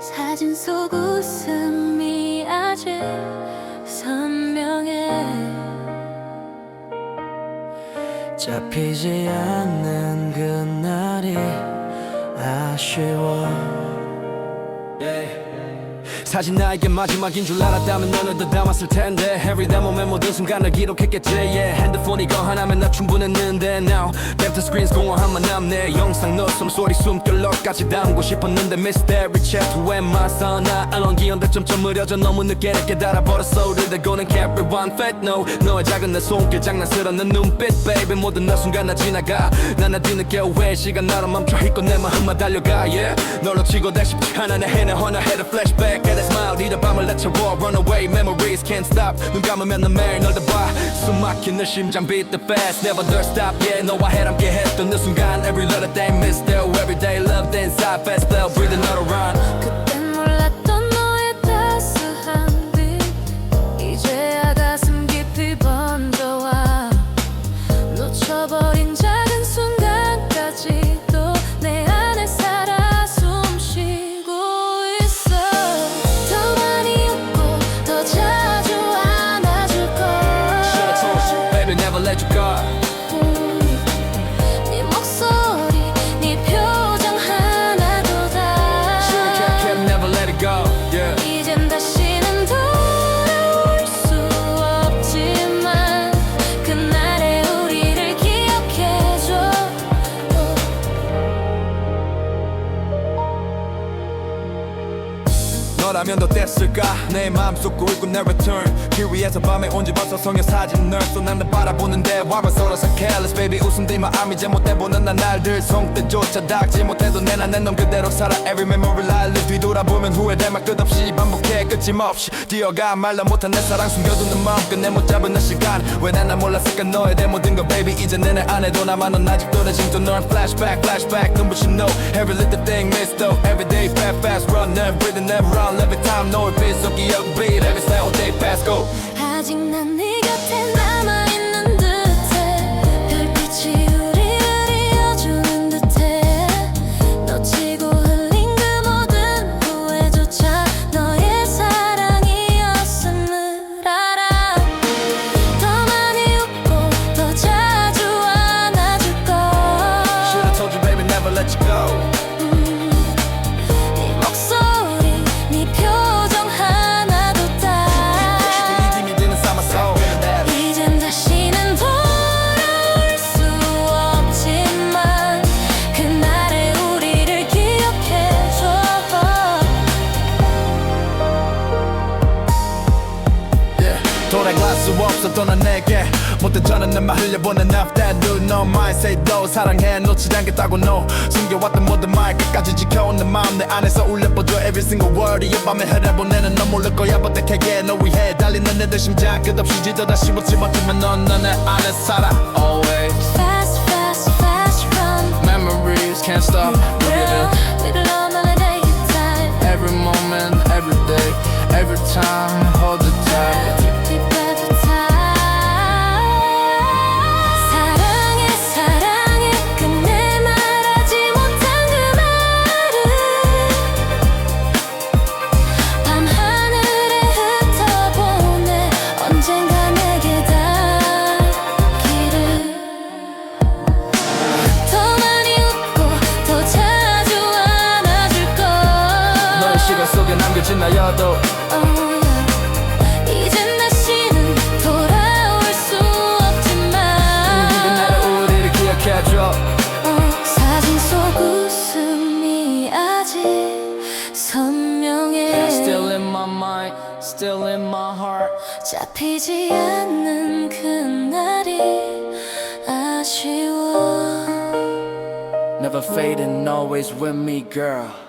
사진 속 웃음이 아직 선명해. 잡히지 않는 그날이 아쉬워 사진 나에게 마지막인 줄 알았다면 너네도 담았을 텐데 Everyday 몸의 모든 순간을 기록했겠지 yeah. 핸드폰이 이거 하나면 나 충분했는데 Now 랩터 스크린스 공허함만 남네. 영상 너 숨소리 숨결로까지 담고 싶었는데 Mystery chat Who am I son 나안 온기언데 점점 느려져 너무 늦게 깨달아 버렸어. 우리 대고는 can't rewind fat no. 너의 작은 내 손길 장난스러운 내 눈빛 baby. 모든 나 순간 나 지나가. 난나 뒤늦게 왜 시간 나로 멈춰 있고 내 마음만 달려가 yeah. 널 놓치고 다 쉽지 않아 내 해내 하나 해도 flashback Get a smile 이런 밤을 let's roll run away memories can't stop 눈 감으면 난 매일 널 봐숨 막힌 내 심장 beat the fast never don't stop yeah 너와 함께 했던 그 순간 every little thing miss still everyday love then inside fast still breathing all around 너라면 더 됐을까? 내 마음속 꾸이고 내 return. 길 위에서 밤에 온지 벌써 성의 사진 널쏘 나는 바라보는데 Why was all so careless baby. 웃음 뒤 마음이 잘못해보는 난 날들. 손때조차 닿지 못해도 내난내놈 그대로 살아. Every memory live 뒤돌아보면 후회될 말 끝없이 반복해. 끊임없이 뛰어가 말로 못한 내 사랑. 숨겨두는 마음 끝내 못 잡은 내 시간. 왜난날 몰랐을까? 너에 대해 모든 거 baby. 이제 내내 안에도 나만 은 아직도 내 진도 널. Flashback flashback. 눈부신 no. Every little thing miss though. Every day fast fast run. Never breathing never run every time 너의 빛속 기억 beat every step day pass go 아직 난 돌아갈 수 없었던 난 내게 저는 내말 흘려보낸 do no mind say no 사랑해 놓치지 않겠다고 no 숨겨왔던 모든 말 끝까지 지켜온 내 마음 내 안에서 울려버려 every single word 이 밤에 흐려보내는 넌 모를 거야 대캐게 너 위해 달리는 애들 심장 끝없이 지져다 씹었지 못하면 넌내 안에 살아 always Fast fast fast run memories can't stop Girl We'll on a day time every moment every day every time 속에 남겨진 나여도 Oh. 이젠 다시는 돌아올 수 없지만 나를 우리를 기억해줘 어, 사진 속 웃음이 아직 선명해 Still in my mind, still in my heart 잡히지 않는 그날이 아쉬워 Never fading, always with me girl